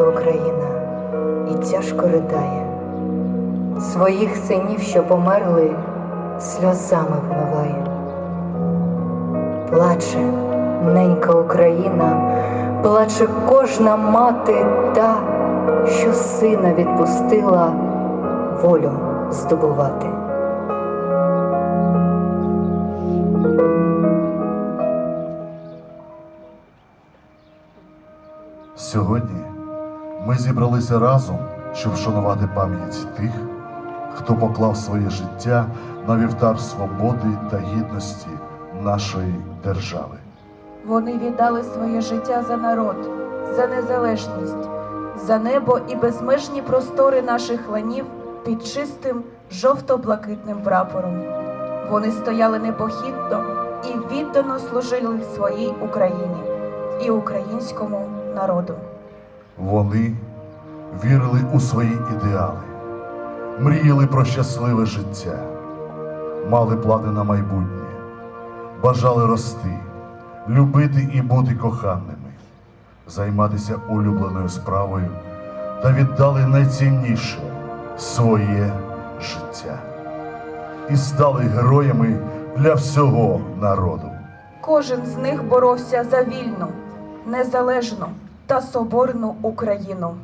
плаче Україна і тяжко ридає. Своїх синів, що померли, сльозами вмиває. Плаче ненька Україна, плаче кожна мати та, що сина відпустила волю здобувати. Сьогодні ми зібралися разом, щоб вшанувати пам'ять тих, хто поклав своє життя на вівтар свободи та гідності нашої держави. Вони віддали своє життя за народ, за незалежність, за небо і безмежні простори наших ланів під чистим жовто-блакитним прапором. Вони стояли непохитно і віддано служили своїй Україні і українському народу. Вони вірили у свої ідеали, мріяли про щасливе життя, мали плани на майбутнє, бажали рости, любити і бути коханими, займатися улюбленою справою та віддали найцінніше своє життя і стали героями для всього народу. Кожен з них боровся за вільну, незалежну та соборну Україну.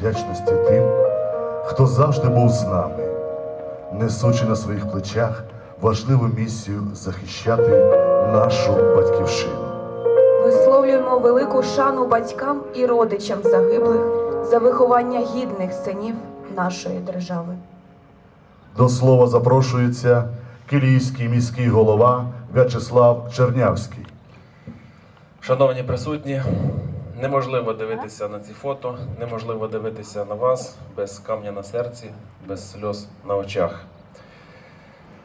Вдячності тим, хто завжди був з нами, несучи на своїх плечах важливу місію захищати нашу батьківщину. Висловлюємо велику шану батькам і родичам загиблих за виховання гідних синів нашої держави. До слова запрошується килійський міський голова В'ячеслав Чернявський. Шановні присутні, неможливо дивитися на ці фото, неможливо дивитися на вас без камня на серці, без сльоз на очах.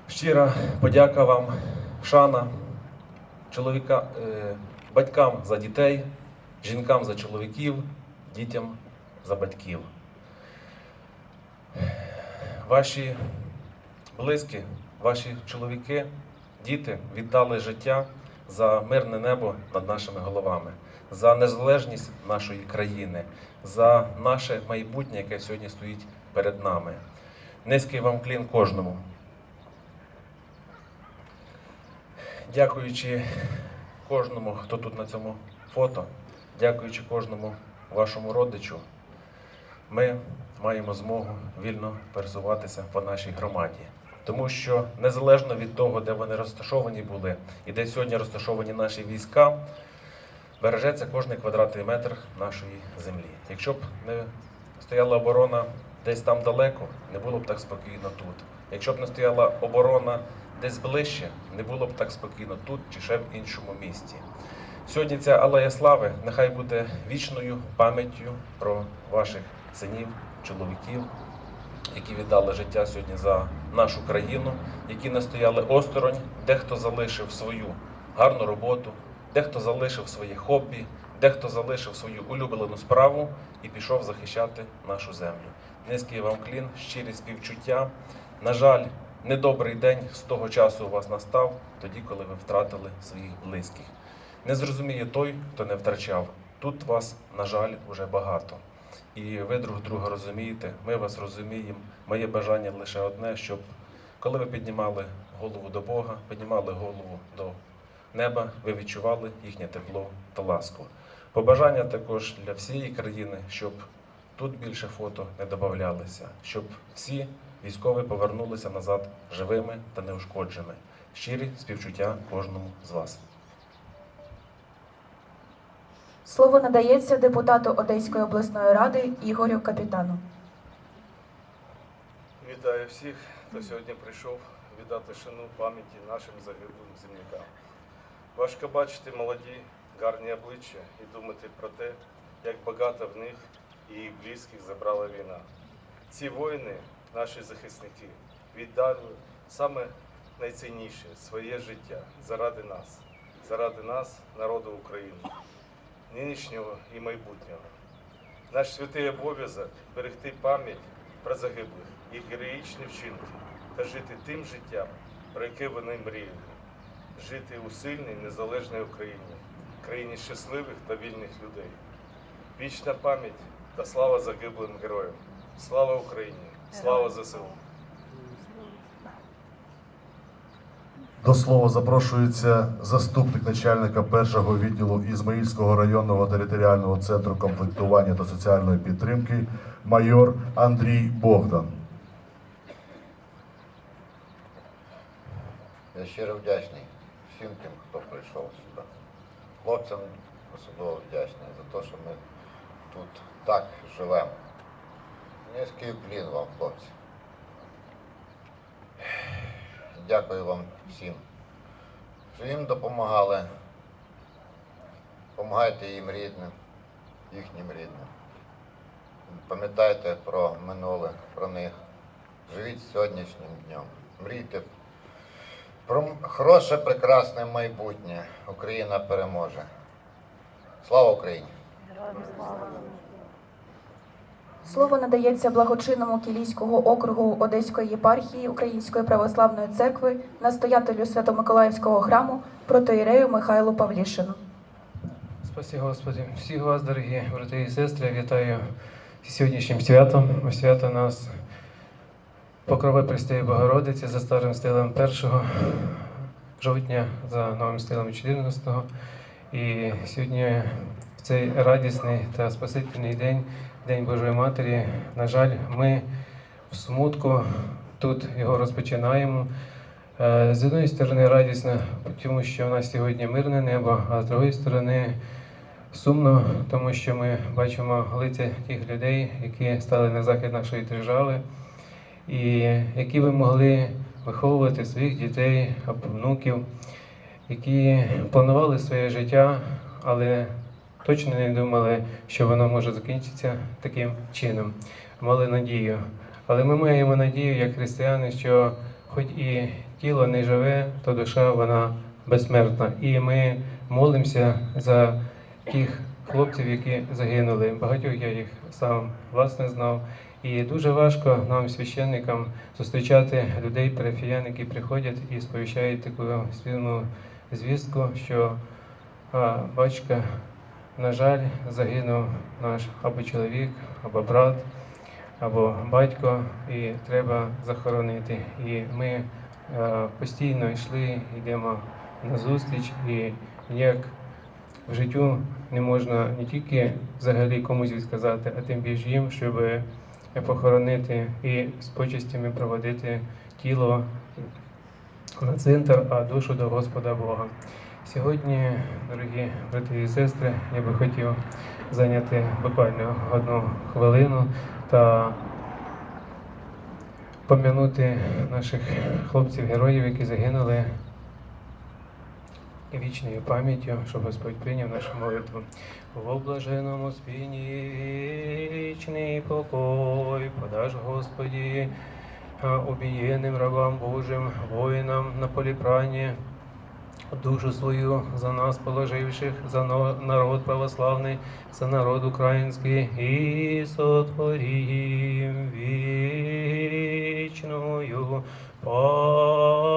Щира подяка вам, шана, чоловіка, е, батькам за дітей, жінкам за чоловіків, дітям за батьків. Ваші близькі, ваші чоловіки, діти віддали життя за мирне небо над нашими головами, за незалежність нашої країни, за наше майбутнє, яке сьогодні стоїть перед нами. Низький вам клін кожному. Дякуючи кожному, хто тут на цьому фото, дякуючи кожному вашому родичу, ми маємо змогу вільно пересуватися по нашій громаді. Тому що незалежно від того, де вони розташовані були і де сьогодні розташовані наші війська, бережеться кожний квадратний метр нашої землі. Якщо б не стояла оборона десь там далеко, не було б так спокійно тут. Якщо б не стояла оборона десь ближче, не було б так спокійно тут чи ще в іншому місті. Сьогодні ця алея слави нехай буде вічною пам'яттю про ваших синів, чоловіків, які віддали життя сьогодні за нашу країну, які не стояли осторонь, дехто залишив свою гарну роботу, дехто залишив своє хобі, дехто залишив свою улюблену справу і пішов захищати нашу землю. Низький вам клін, щирі співчуття. На жаль, недобрий день з того часу у вас настав, тоді, коли ви втратили своїх близьких. Не зрозуміє той, хто не втрачав. Тут вас, на жаль, вже багато. І ви друг друга розумієте, ми вас розуміємо. Моє бажання лише одне, щоб коли ви піднімали голову до Бога, піднімали голову до неба, ви відчували їхнє тепло та ласку. Побажання також для всієї країни, щоб тут більше фото не додавалися, щоб всі військові повернулися назад живими та неушкодженими. Щирі співчуття кожному з вас. Слово надається депутату Одеської обласної ради Ігорю Капітану. Вітаю всіх, хто сьогодні прийшов віддати шану пам'яті нашим загиблим землякам. Важко бачити молоді, гарні обличчя і думати про те, як багато в них і їх близьких забрала війна. Ці воїни, наші захисники, віддали саме найцінніше своє життя заради нас, заради нас, народу України, нинішнього і майбутнього. Наш святий обов'язок берегти пам'ять про загиблих, їх героїчні вчинки та жити тим життям, про яке вони мріяли. Жити у сильній незалежній Україні, країні щасливих та вільних людей. Вічна пам'ять та слава загиблим героям. Слава Україні! Слава ЗСУ! До слова запрошується заступник начальника першого відділу Ізмаїльського районного територіального центру комплектування та соціальної підтримки майор Андрій Богдан. Я щиро вдячний всім тим, хто прийшов сюди. Хлопцям особливо вдячний за те, що ми тут так живемо. Низький уклін вам, хлопці. Дякую вам всім, що їм допомагали. Помагайте їм рідним, їхнім рідним. Пам'ятайте про минуле, про них. Живіть сьогоднішнім днем. Мрійте про хороше, прекрасне майбутнє. Україна переможе. Слава Україні! Слово надається благочинному Кілійського округу Одеської єпархії Української православної церкви, настоятелю Свято-Миколаївського храму, протоїрею Михайлу Павлішину. Спасі Господи. Всіх вас, дорогі брати і сестри, вітаю сьогоднішнім святом. Свято нас Покрови Престої Богородиці за старим стилем 1 жовтня, за новим стилем 14. І сьогодні в цей радісний та спасительний день, День Божої Матері, на жаль, ми в смутку тут його розпочинаємо. Е, З однієї сторони радісно, тому що у нас сьогодні мирне небо, а з другої сторони сумно, тому що ми бачимо лиця тих людей, які стали на захід нашої держави, і які би могли виховувати своїх дітей або внуків, які планували своє життя, але точно не думали, що воно може закінчитися таким чином. Мали надію. Але ми маємо надію, як християни, що хоч і тіло не живе, то душа вона безсмертна. І ми молимося за тих хлопців, які загинули. Багатьох я їх сам власне знав. І дуже важко нам, священникам, зустрічати людей, парафіян, які приходять і сповіщають таку свіну звістку, що батька, на жаль, загинув наш або чоловік, або брат, або батько, і треба захоронити. І ми постійно йшли, йдемо на зустріч, і ніяк в життю не можна не тільки взагалі комусь відказати, а тим більше їм, щоб похоронити і з почестями проводити тіло на центр, а душу до Господа Бога. Сьогодні, дорогі брати і сестри, я би хотів зайняти буквально одну хвилину та пом'янути наших хлопців-героїв, які загинули вічною пам'яттю, щоб Господь прийняв нашу молитву. В блаженному спині вічний покой, подаж Господі, а, убієним рабам Божим, воїнам на полі прані, душу свою за нас положивших, за народ православний, за народ український, і сотворім вічною пам'ять.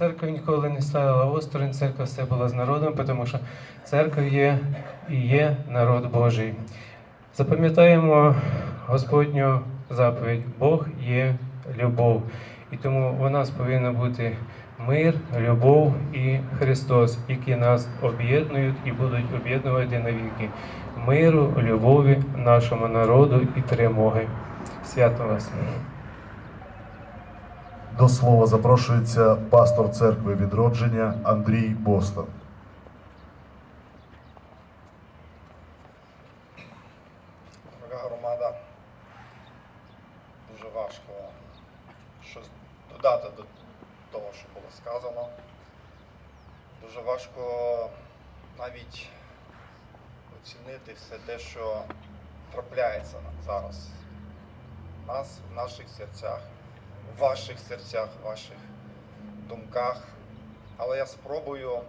Церква ніколи не ставила осторонь, церква все була з народом, тому що церква є і є народ Божий. Запам'ятаємо Господню заповідь: Бог є любов. І тому у нас повинен бути мир, любов і Христос, які нас об'єднують і будуть об'єднувати навіки. Миру, любові нашому народу і перемоги. Свято вас! До слова запрошується пастор церкви відродження Андрій Бостон. Дорога громада, дуже важко щось додати до того, що було сказано. Дуже важко навіть оцінити все те, що трапляється зараз. У нас, в наших серцях, в ваших серцях, ваших думках. Але я спробую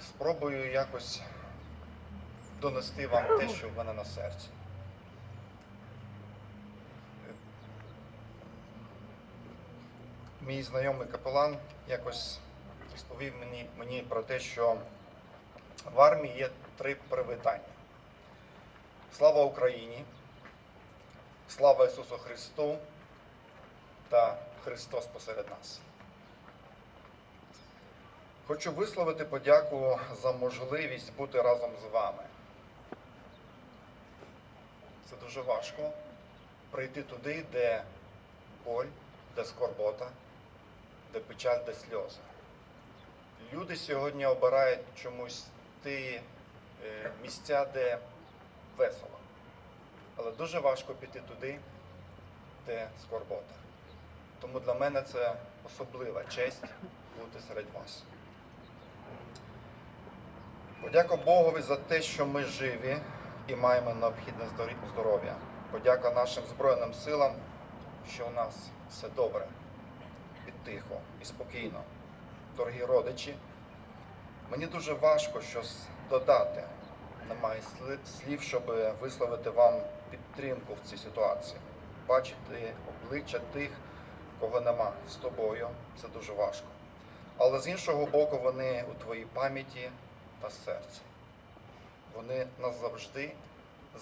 спробую якось донести вам те, що в мене на серці. Мій знайомий капелан якось розповів мені, мені про те, що в армії є три привітання. Слава Україні, слава Ісусу Христу та Христос посеред нас. Хочу висловити подяку за можливість бути разом з вами. Це дуже важко прийти туди, де боль, де скорбота, де печаль, де сльози. Люди сьогодні обирають чомусь ті е, місця, де весело. Але дуже важко піти туди, де скорбота. Тому для мене це особлива честь бути серед вас. Подяка Богові за те, що ми живі і маємо необхідне здоров'я. Подяка нашим Збройним силам, що у нас все добре, і тихо, і спокійно. Дорогі родичі, мені дуже важко щось додати. Немає слів, щоб висловити вам підтримку в цій ситуації. Бачити обличчя тих, кого нема з тобою, це дуже важко. Але з іншого боку, вони у твоїй пам'яті та серці. Вони назавжди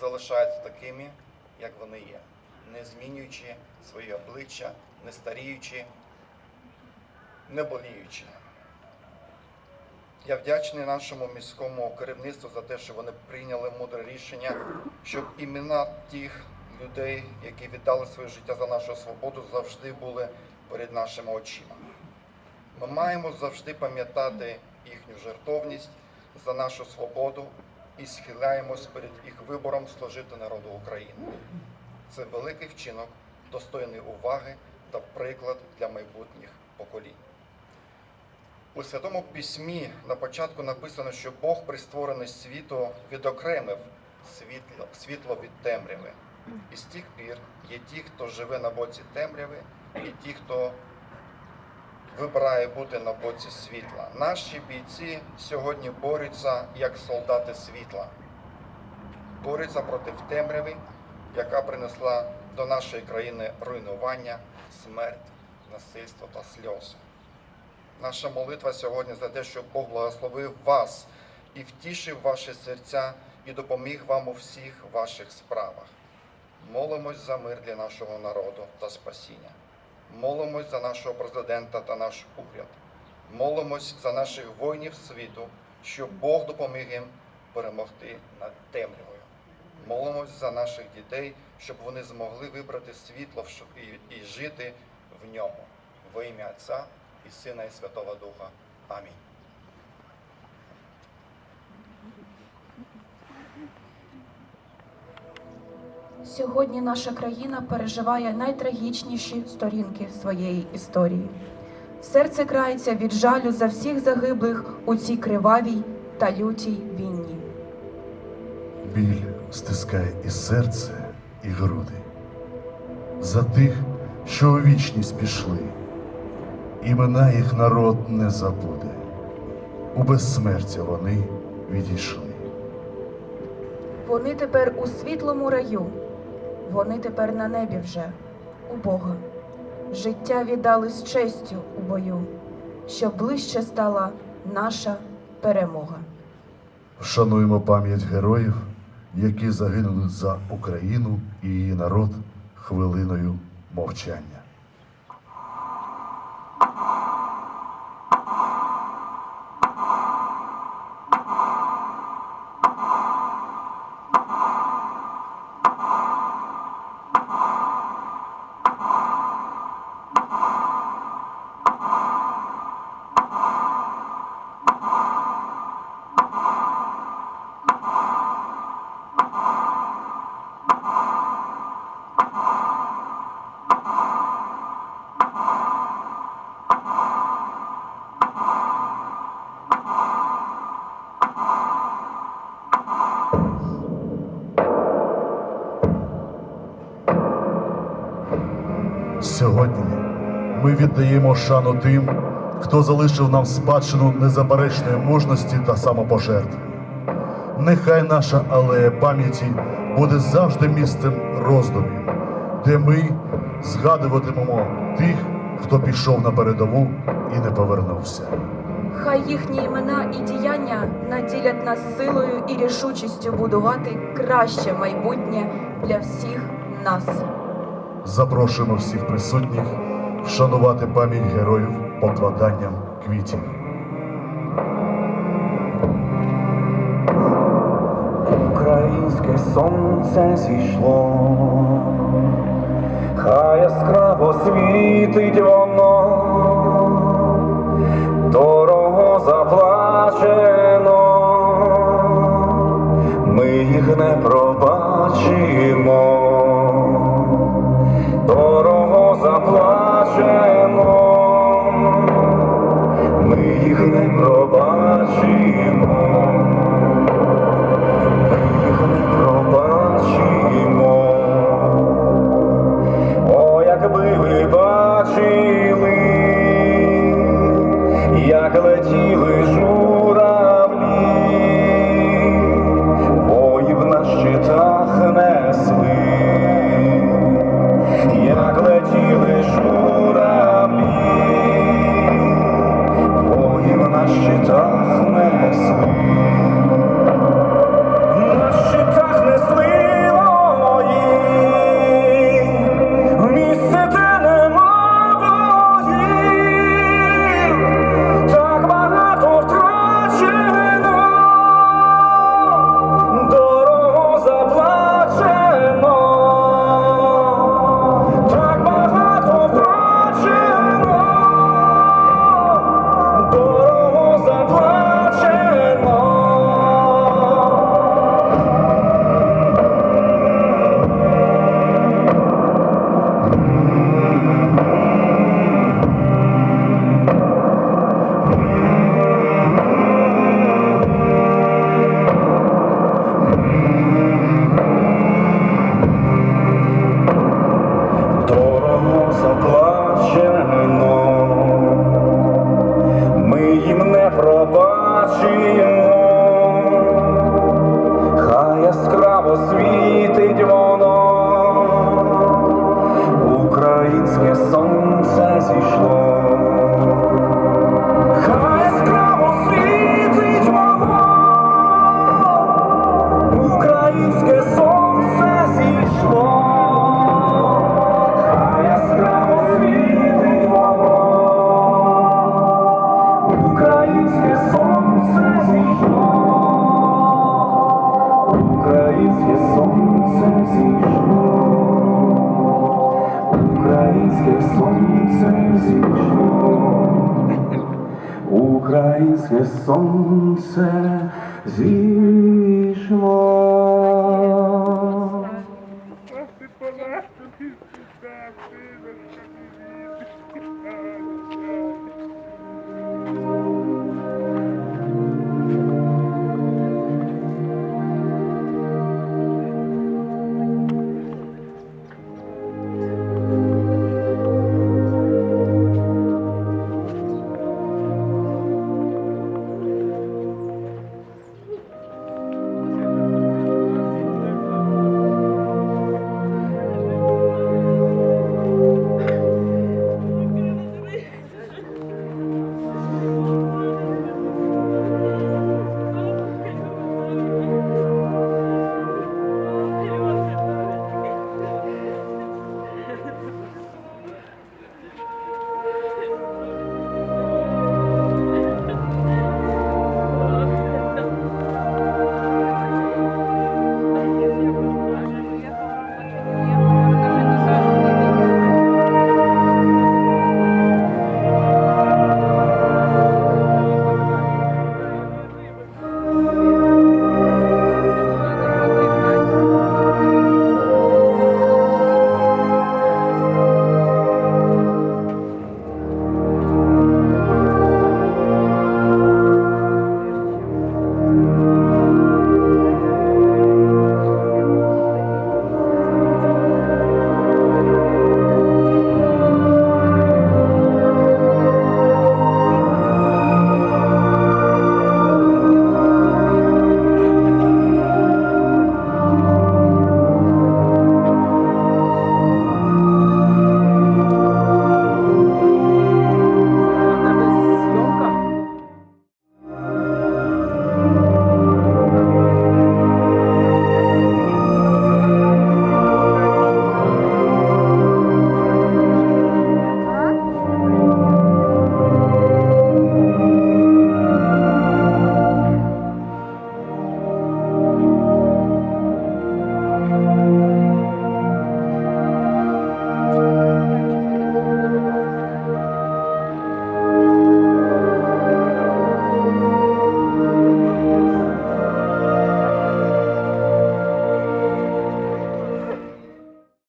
залишаються такими, як вони є, не змінюючи своє обличчя, не старіючи, не боліючи. Я вдячний нашому міському керівництву за те, що вони прийняли мудре рішення, щоб імена тих людей, які віддали своє життя за нашу свободу, завжди були перед нашими очима. Ми маємо завжди пам'ятати їхню жертовність за нашу свободу і схиляємось перед їх вибором служити народу України. Це великий вчинок, достойний уваги та приклад для майбутніх поколінь. У Святому Письмі на початку написано, що Бог при створенні світу відокремив світло, світло від темряви. І з тих пір є ті, хто живе на боці темряви, і ті, хто вибирає бути на боці світла. Наші бійці сьогодні борються як солдати світла, борються проти темряви, яка принесла до нашої країни руйнування, смерть, насильство та сльози. Наша молитва сьогодні за те, щоб Бог благословив вас і втішив ваші серця і допоміг вам у всіх ваших справах. Молимось за мир для нашого народу та спасіння. Молимось за нашого президента та наш уряд. Молимось за наших воїнів світу, щоб Бог допоміг їм перемогти над темрявою. Молимось за наших дітей, щоб вони змогли вибрати світло і, жити в ньому. Во ім'я Отця і Сина і Святого Духа. Амінь. Сьогодні наша країна переживає найтрагічніші сторінки своєї історії. Серце крається від жалю за всіх загиблих у цій кривавій та лютій війні. Біль стискає і серце, і груди. За тих, що у вічність пішли, імена їх народ не забуде. У безсмертя вони відійшли. Вони тепер у світлому раю, вони тепер на небі вже, у Бога. Життя віддали з честю у бою, щоб ближче стала наша перемога. Вшануємо пам'ять героїв, які загинули за Україну і її народ хвилиною мовчання. Сьогодні ми віддаємо шану тим, хто залишив нам спадщину незаперечної мужності та самопожертви. Нехай наша алея пам'яті буде завжди місцем роздумів, де ми згадуватимемо тих, хто пішов на передову і не повернувся. Хай їхні імена і діяння наділять нас силою і рішучістю будувати краще майбутнє для всіх нас. Запрошуємо всіх присутніх вшанувати пам'ять героїв покладанням квітів. Українське сонце зійшло, хай яскраво світить воно, дорого заплачено, ми їх не пробачимо, як летіли журавлі,